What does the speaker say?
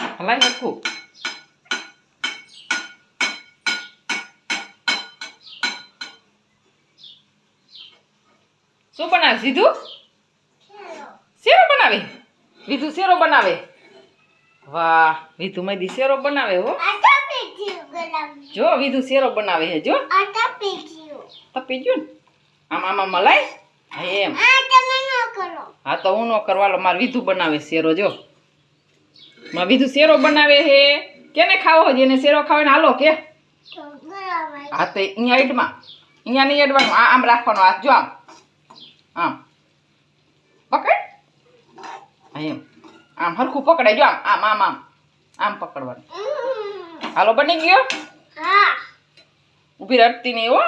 હલાય હરખું શું બનાવે? સીધું શેરો બનાવે? વિધુ શેરો બનાવે? વાહ વિધુ મેદી શેરો બનાવે હો. જો વિધુ શેરો બનાવે હે જો. તપી ગયું ને. આમ આમાં મલાય હા એમ. હા તો હું નો કરવાલો મારે વિધુ બનાવે શેરો જો. માર વિધુ શેરો બનાવે હે? કેને ખાવો હોય એને શેરો ખાવે હાલો કે. હા તો અહીંયા એડમાં અહીંયા નહીં એડવાનું આ આમ રાખવાનો હાથ. જો આમ. આમ. પકડ. એમ. આમ હરખું પકડાય. જો આમ. આમ આમ આમ. આમ પકડવાનું. હાલો બની ગયો? ઊભી રડતી નહીં હો.